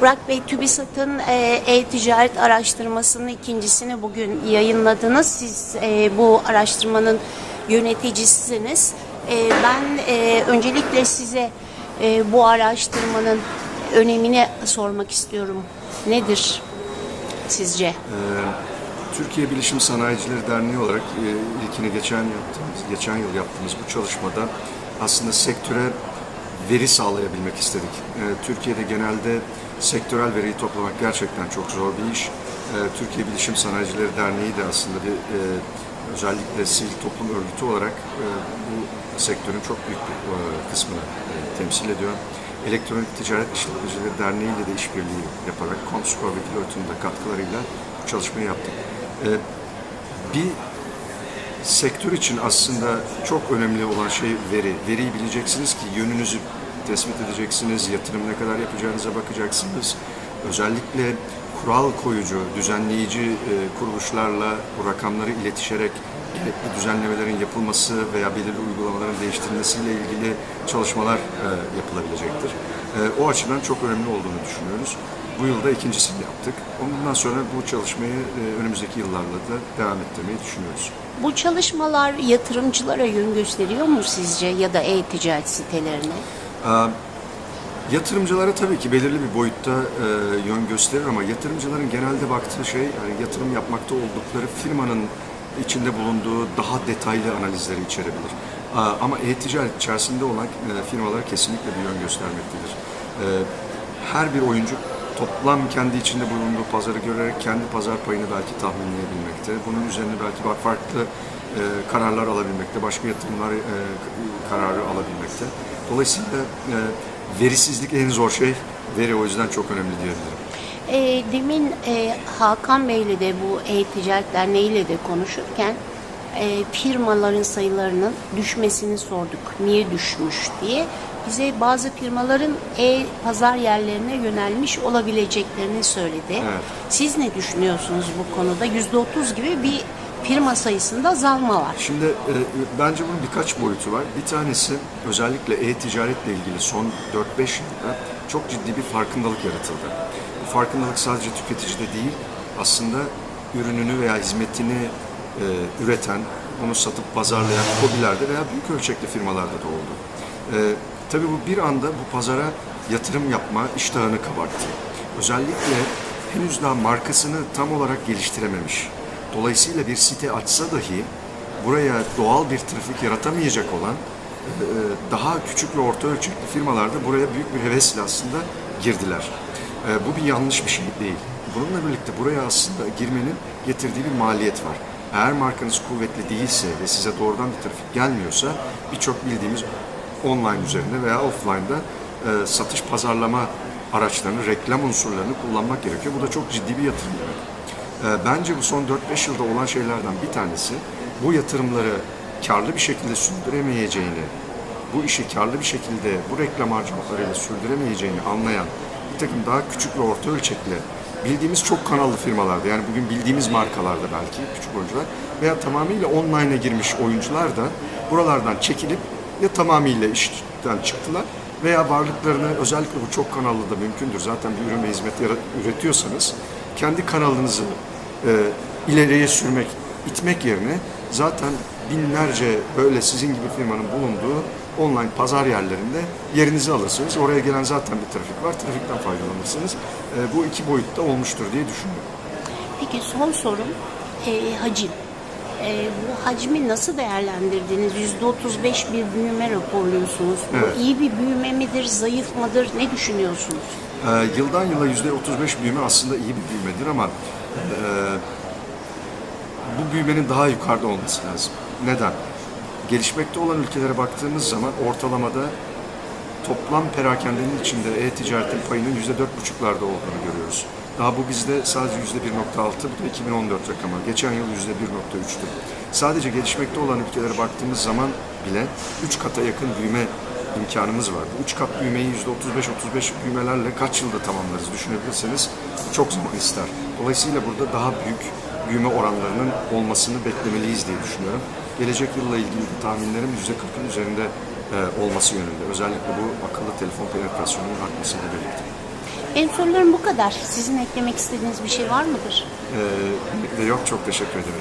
Burak Bey, TÜBİSAT'ın e, e-ticaret araştırmasının ikincisini bugün yayınladınız. Siz e, bu araştırmanın yöneticisiniz. E, ben e, öncelikle size e, bu araştırmanın önemini sormak istiyorum. Nedir sizce? Türkiye Bilişim Sanayicileri Derneği olarak e, ilkini geçen yaptığımız, geçen yıl yaptığımız bu çalışmada aslında sektöre veri sağlayabilmek istedik. E, Türkiye'de genelde sektörel veriyi toplamak gerçekten çok zor bir iş. E, Türkiye Bilişim Sanayicileri Derneği de aslında bir e, özellikle sivil toplum örgütü olarak e, bu sektörün çok büyük bir e, kısmını temsil ediyor. Elektronik Ticaret İşletmecileri Derneği ile de işbirliği yaparak Comscore ve Deloitte'un da katkılarıyla çalışmayı yaptık. E, bir sektör için aslında çok önemli olan şey veri. Veriyi bileceksiniz ki yönünüzü tespit edeceksiniz, yatırım ne kadar yapacağınıza bakacaksınız. Özellikle kural koyucu, düzenleyici e, kuruluşlarla bu rakamları iletişerek gerekli düzenlemelerin yapılması veya belirli uygulamaların değiştirilmesiyle ilgili çalışmalar e, yapılabilecektir. E, o açıdan çok önemli olduğunu düşünüyoruz. Bu yılda ikincisini yaptık. Ondan sonra bu çalışmayı e, önümüzdeki yıllarla da devam ettirmeyi düşünüyoruz. Bu çalışmalar yatırımcılara yön gösteriyor mu sizce ya da e-ticaret sitelerine? Yatırımcılara tabii ki belirli bir boyutta e, yön gösterir ama yatırımcıların genelde baktığı şey yani yatırım yapmakta oldukları firmanın içinde bulunduğu daha detaylı analizleri içerebilir. Aa, ama e-ticaret içerisinde olan e, firmalar kesinlikle bir yön göstermektedir. E, her bir oyuncu toplam kendi içinde bulunduğu pazarı görerek kendi pazar payını belki tahminleyebilmekte. Bunun üzerine belki farklı e, kararlar alabilmekte, başka yatırımlar e, kararı alabilmekte. Dolayısıyla e, verisizlik en zor şey. Veri o yüzden çok önemli diyebilirim. E, demin e, Hakan Bey'le de bu e-ticaret derneğiyle de konuşurken e, firmaların sayılarının düşmesini sorduk. Niye düşmüş diye. Bize bazı firmaların e-pazar yerlerine yönelmiş olabileceklerini söyledi. Evet. Siz ne düşünüyorsunuz bu konuda? %30 gibi bir firma sayısında azalma var. Şimdi e, bence bunun birkaç boyutu var. Bir tanesi özellikle e-ticaretle ilgili son 4-5 yılda çok ciddi bir farkındalık yaratıldı. Bu farkındalık sadece tüketicide değil, aslında ürününü veya hizmetini e, üreten, bunu satıp pazarlayan hobilerde veya büyük ölçekli firmalarda da oldu. E, tabii bu bir anda bu pazara yatırım yapma iştahını kabarttı. Özellikle henüz daha markasını tam olarak geliştirememiş. Dolayısıyla bir site açsa dahi buraya doğal bir trafik yaratamayacak olan e, daha küçük ve orta ölçekli firmalar da buraya büyük bir hevesle aslında girdiler. E, Bu bir yanlış bir şey değil. Bununla birlikte buraya aslında girmenin getirdiği bir maliyet var. Eğer markanız kuvvetli değilse ve size doğrudan bir trafik gelmiyorsa birçok bildiğimiz online üzerinde veya offline'da e, satış pazarlama araçlarını, reklam unsurlarını kullanmak gerekiyor. Bu da çok ciddi bir yatırım demek. E, Bence bu son 4-5 yılda olan şeylerden bir tanesi bu yatırımları karlı bir şekilde sürdüremeyeceğini, bu işi karlı bir şekilde bu reklam harcamalarıyla sürdüremeyeceğini anlayan bir takım daha küçük ve orta ölçekli bildiğimiz çok kanallı firmalarda yani bugün bildiğimiz markalarda belki küçük oyuncular veya tamamıyla online'a girmiş oyuncular da buralardan çekilip ya tamamıyla işten çıktılar veya varlıklarını özellikle bu çok kanallı da mümkündür. Zaten bir ürün ve hizmet üretiyorsanız kendi kanalınızı e, ileriye sürmek, itmek yerine zaten binlerce böyle sizin gibi firmanın bulunduğu online pazar yerlerinde yerinizi alırsınız. Oraya gelen zaten bir trafik var. Trafikten faydalanırsınız. E, bu iki boyutta olmuştur diye düşünüyorum. Peki son sorum e, hacim. E, bu hacmi nasıl değerlendirdiniz? %35 bir büyüme raporluyorsunuz. Bu Evet. iyi bir büyüme midir, zayıf mıdır? Ne düşünüyorsunuz? Ee, yıldan yıla yüzde 35 büyüme aslında iyi bir büyümedir ama e, bu büyümenin daha yukarıda olması lazım. Neden? Gelişmekte olan ülkelere baktığımız zaman ortalamada toplam perakendenin içinde e-ticaretin payının yüzde dört buçuklarda olduğunu görüyoruz. Daha bu bizde sadece yüzde 1.6, bu da 2014 rakamı. Geçen yıl yüzde 1.3'tü. Sadece gelişmekte olan ülkelere baktığımız zaman bile 3 kata yakın büyüme imkanımız var. Bu 3 kat büyümeyi yüzde 35-35 büyümelerle kaç yılda tamamlarız düşünebilirseniz çok zaman ister. Dolayısıyla burada daha büyük büyüme oranlarının olmasını beklemeliyiz diye düşünüyorum. Gelecek yılla ilgili tahminlerim %40'ın üzerinde e, olması yönünde. Özellikle bu akıllı telefon penetrasyonunun artmasıyla birlikte. Benim sorularım bu kadar. Sizin eklemek istediğiniz bir şey var mıdır? Ee, yok çok teşekkür ederim.